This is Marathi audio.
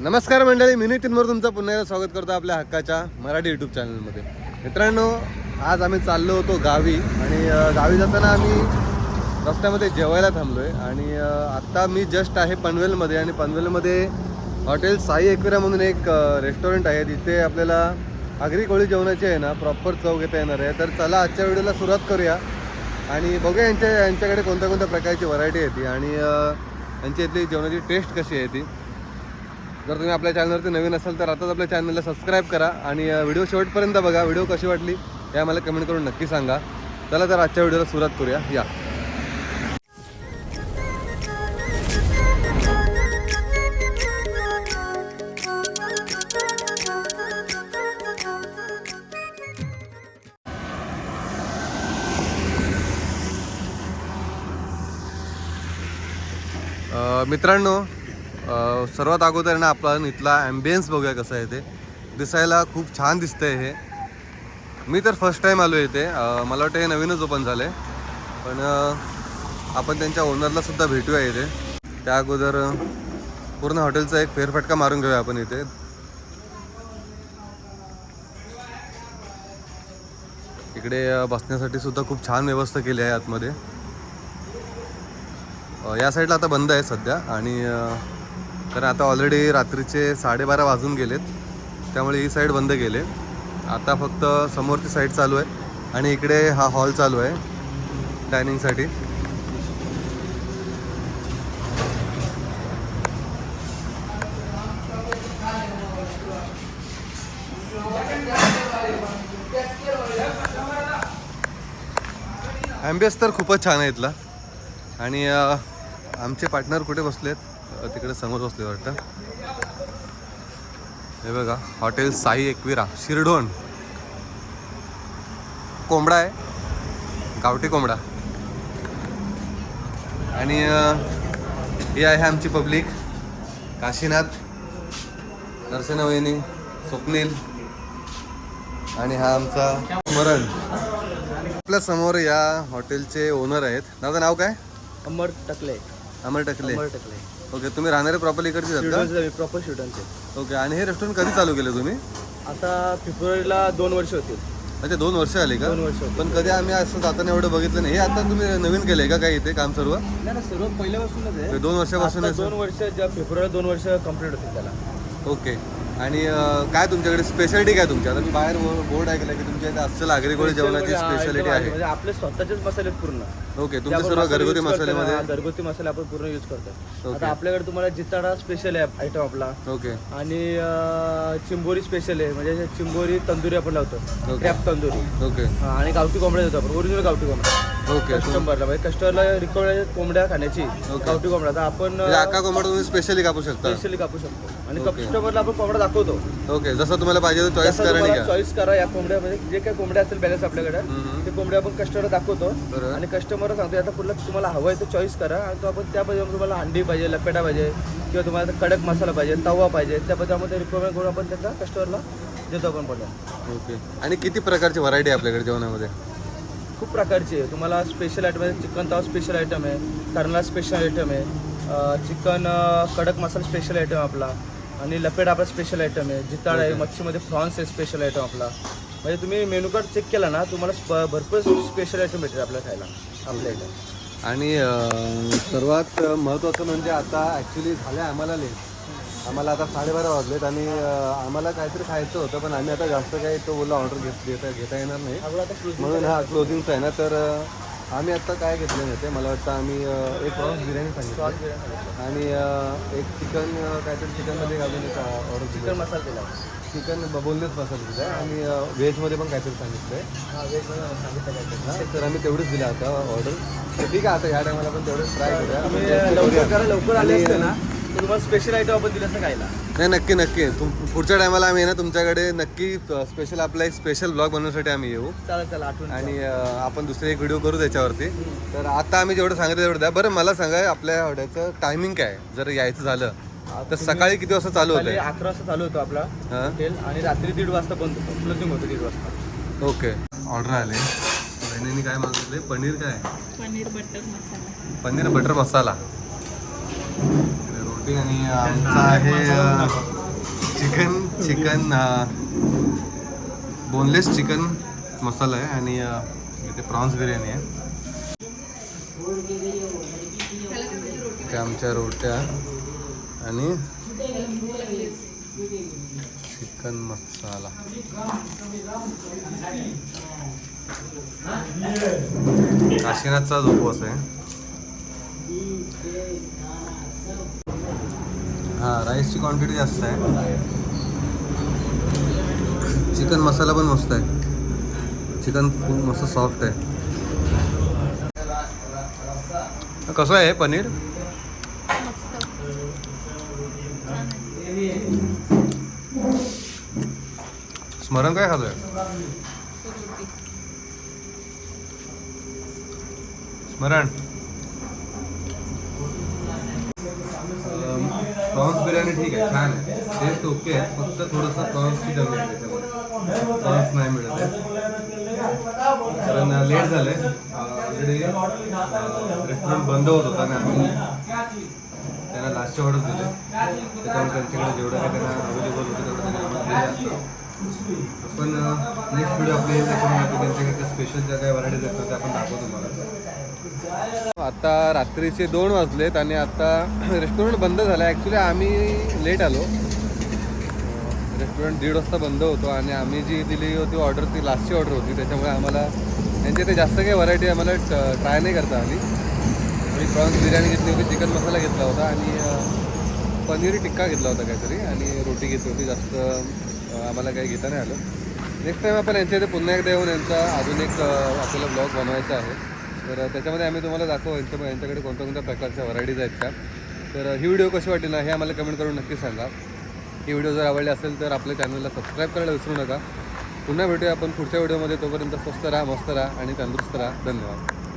नमस्कार मंडळी मी नितीनवर तुमचं पुन्हा एकदा स्वागत करतो आपल्या हक्काच्या मराठी यूट्यूब चॅनलमध्ये मित्रांनो आज आम्ही चाललो होतो गावी आणि गावी जाताना आम्ही रस्त्यामध्ये जेवायला थांबलो आहे आणि आत्ता मी जस्ट आहे पनवेलमध्ये आणि पनवेलमध्ये हॉटेल साई एकविरा म्हणून एक रेस्टॉरंट आहे. तिथे आपल्याला आगरी कोळी जेवणाची आहे ना प्रॉपर चव घेता येणार आहे. तर चला आजच्या व्हिडिओला सुरुवात करूया आणि बघूया यांच्या यांच्याकडे कोणत्या कोणत्या प्रकारची व्हरायटी आहे ती आणि अ, यांच्या इथली जेवणाची टेस्ट कशी आहे ती. जर तुम्ही आपल्या चॅनलवरती नवीन असाल तर आताच आपल्या चॅनलला सबस्क्राईब करा आणि व्हिडिओ शेवटपर्यंत बघा. व्हिडिओ कशी वाटली हे आम्हाला कमेंट करून नक्की सांगा. चला तर आजच्या व्हिडिओला सुरुवात करूया. या. मित्रांनो सर्वात अगोदर ना आपण इथला ॲम्बियन्स बघूया कसं आहे ते. दिसायला खूप छान दिसतंय हे. मी तर फर्स्ट टाईम आलो इथे. मला वाटतं हे नवीनच ओपन झालं आहे पण आपण त्यांच्या ओनरला सुद्धा भेटूया इथे. त्या अगोदर पूर्ण हॉटेलचा एक फेरफटका मारून घेऊया आपण इथे. इकडे बसण्यासाठी सुद्धा खूप छान व्यवस्था केली आहे आतमध्ये. या साईडला आता बंद आहे सध्या. आणि तर कारण आता ऑलरेडी रात्रीचे साडेबारा वाजून गेलेत. त्यामुळे ही साईड बंद केले. आता फक्त समोरची साईड चालू आहे आणि इकडे हा हॉल चालू आहे. डायनिंगसाठी ॲम्बियस तर खूपच छान आहे इथला. आणि आमचे पार्टनर कुठे बसलेत? तिकडे समोर बसले वाटतं. हे बघा हॉटेल साई एकविरा शिरढोण. कोंबडा आहे. गावठी कोंबडा. आणि ही आहे आमची पब्लिक. काशीनाथ नरसेना वहिनी स्वप्नील. आणि हा आमचा स्मरण आपल्यासमोर या हॉटेलचे ओनर आहेत. दादा नाव काय? अमर टकले. अमर टकले. अमर टकले. ओके तुम्ही राहणारे प्रॉपर्ली इकडचे आहेत प्रॉपर स्टुडंट आहे का ओके आणि हे रेस्टॉरंट कधी चालू केलं तुम्ही? आता फेब्रुवारीला दोन वर्ष होतील. अच्छा दोन वर्ष आली का? दोन वर्ष होतील. पण कधी आम्ही असं जाताना एवढं बघितलं नाही. हे आता तुम्ही नवीन केलंय का काय इथे काम सर्व? नाही ना सर्व पहिल्यापासूनच आहे. दोन वर्षापासून आता दोन वर्ष ज्या फेब्रुवारी दोन वर्ष कंप्लीट होतील त्याला. ओके आणि काय तुमच्याकडे स्पेशालिटी काय तुमच्या आता मी बाहेर बोर्ड ऐकलं की तुमच्या इथे अस्सल आगरी कोळी जेवणाची स्पेशालिटी आहे. म्हणजे आपले स्वतःचेच मसाले आहेत पूर्ण. ओके तुमचे सर्व मसाले घरगुती मसाल्यामध्ये घरगुती मसाले आपण पूर्ण यूज करतो. आता आपल्याकडे तुम्हाला जिताडा स्पेशल आहे आयटम आपला. ओके. आणि चिंबोरी स्पेशल आहे. म्हणजे चिंबोरी तंदुरी आपण लावतो. क्रॅप तंदुरी. ओके. आणि गावठी कोंबड्या देतो आपण. ओरिजिनल गावठी कोंबड्या. ओके कस्टमरला म्हणजे कस्टमरला रिक्वायर्ड कोंबड्या खाण्याची गावठी कोंबड्या तर आपण म्हणजे अख्खा कोंबडा तुम्ही स्पेशली कापू शकता. स्पेशली कापू शकतो. आणि. कस्टमरला आपण कोंबडा दाखवतो. ओके जसं तुम्हाला पाहिजे चॉईस जसं करा चॉईस करा या कोंबड्यामध्ये जे काही कोंबड्या असतील बॅलन्स आपल्याकडे हम्म. ते कोंबड्या आपण कस्टमरला दाखवतो. बरोबर. आणि कस्टमरला सांगतो आता पुढलं तुम्हाला हवं आहे तर चॉईस करा. आणि तो आपण त्या पद्धतीने तुम्हाला अंडी पाहिजे लपेटा पाहिजे किंवा तुम्हाला कडक मसाला पाहिजे तवा पाहिजे त्या पद्धतीमध्ये रिक्वायरमेंट करून आपण त्याचा कस्टमरला देतो आपण पण ओके. आणि किती प्रकारची व्हरायटी आहे आपल्याकडे जेवणामध्ये? खूप प्रकारची आहे. तुम्हाला स्पेशल आयटम आहे चिकन तवा स्पेशल आयटम आहे कर्नला स्पेशल आयटम आहे चिकन कडक मसाला स्पेशल आयटम आपला आणि लपेट आपला स्पेशल आयटम आहे जिताड आहे मच्छीमध्ये प्रॉन्स आहे स्पेशल आयटम आपला. म्हणजे तुम्ही मेनू कार्ड चेक केला ना तुम्हाला स्प- भरपूर स्पेशल आयटम भेटेल आपल्याला खायला आपल्या इथं. आणि सर्वात महत्त्वाचं म्हणजे आता ॲक्च्युली झालं आहे आम्हाला लेट आम्हाला आता साडेबारा वाजलेत आणि आम्हाला काहीतरी खायचं होतं पण आम्ही आता जास्त काही तो बोलला ऑर्डर घेत घेता घेता येणार नाही. म्हणून हा क्लोजिंगचा आहे ना तर आम्ही आत्ता काय घेतलं नाही ते मला वाटतं आम्ही एक प्रॉन्स बिर्याणी सांगितलं. आणि एक चिकन काहीतरी चिकनमध्ये घालून एक ऑर्डर चिकन मसाला दिला चिकन बोनलेस मसाला दिला आहे. आणि व्हेजमध्ये पण काहीतरी सांगितलं आहे सांगितलं तर आम्ही तेवढंच दिलं आता ऑर्डर ठीक आहे आता ह्या टायमाला पण तेवढंच ट्राय करूया. टेस्ट लवकर आले ना? तर तुम्हाला स्पेशल आयटम आपण दिलं असं खायला. नाही नक्की नक्की. तुम पुढच्या टायमाला आम्ही आहे ना तुमच्याकडे नक्की स्पेशल आपला एक स्पेशल ब्लॉग बनवण्यासाठी आम्ही येऊ. चला चला आठवण आणि अं, आपण दुसरे एक व्हिडिओ करू त्याच्यावरती. तर आता आम्ही जेवढं सांगितलं तेवढं द्या. बरं मला सांगा आपल्या हॉटेलचं टायमिंग काय आहे? जर यायचं झालं तर सकाळी किती वाजता चालू होतं अकरा वाजता चालू होतो आपला हां? हॉटेल आणि रात्री दीड वाजता बंद होतो. क्लोजिंग होतं दीड वाजता. ओके. ऑर्डर आले. बहिणीने काय मागितले पनीर काय? पनीर बटर मसाला. पनीर बटर मसाला. इकडे आणि आमचं आहे chicken chicken boneless chicken masala आहे आणि इथे प्रॉन्स बिर्याणी आहे. आमच्या रोट्या आणि चिकन मसाला. काशीनाथचा उपवास आहे. हा राईसची क्वांटिटी जास्त आहे. चिकन मसाला पण मस्त आहे. चिकन खूप मस्त सॉफ्ट आहे. कसं आहे पनीर? स्मरण काय खातोय? स्मरण. प्रॉन्स ठीक आहे. छान आहे. टेस्ट ओके आहे. फक्त थोडंसं कॉन्सची कमी आहे त्याच्यामध्ये. प्रॉन्स नाही मिळत आहे. कारण लेट झालं आहे ऑलरेडी रेस्टॉरंट बंद होत होता आणि आम्ही त्यांना लास्टच्या ऑर्डर दिले. त्याच्यामुळे त्यांच्याकडे जेवढं काही त्यांना अवेलेबल होतं तेवढं त्यांनी आम्हाला दिलं. आपण नेक्स्ट व्हिडिओ आपले त्याच्यामुळे आपण त्यांच्याकडे स्पेशल ज्या काही व्हरायटीज असतात त्या आपण दाखवतो तुम्हाला. आता रात्रीचे दोन वाजलेत आणि आता रेस्टॉरंट बंद झालं ॲक्च्युली आम्ही लेट आलो. रेस्टॉरंट दीड वाजता बंद होतो आणि आम्ही जी दिली होती ऑर्डर ती लास्टची ऑर्डर होती. त्याच्यामुळे आम्हाला त्यांच्या ते जास्त काही व्हरायटी आम्हाला ट्राय नाही करता आली. आम्ही प्रॉन्स बिर्याणी घेतली होती चिकन मसाला घेतला होता आणि पनीर टिक्का घेतला होता काहीतरी आणि रोटी घेतली होती जास्त आम्हाला काही घेता नाही आलं. नेक्स्ट टाईम आपण यांच्या इथे पुन्हा एकदा येऊन यांचा अजून एक आपल्याला ब्लॉग बनवायचा आहे. तर त्याच्यामध्ये आम्ही तुम्हाला दाखवू यांच्या यांच्याकडे कोणत्या कोणत्या प्रकारच्या व्हरायटीज आहेत का तर ही व्हिडिओ कशी वाटली ना हे आम्हाला कमेंट करून नक्की सांगा. ही व्हिडिओ जर आवडली असेल तर आपल्या चॅनलला सबस्क्राईब करायला विसरू नका. पुन्हा भेटूया आपण पुढच्या व्हिडिओमध्ये तोपर्यंत स्वस्त राहा मस्त राहा आणि तंदुरुस्त राहा. धन्यवाद.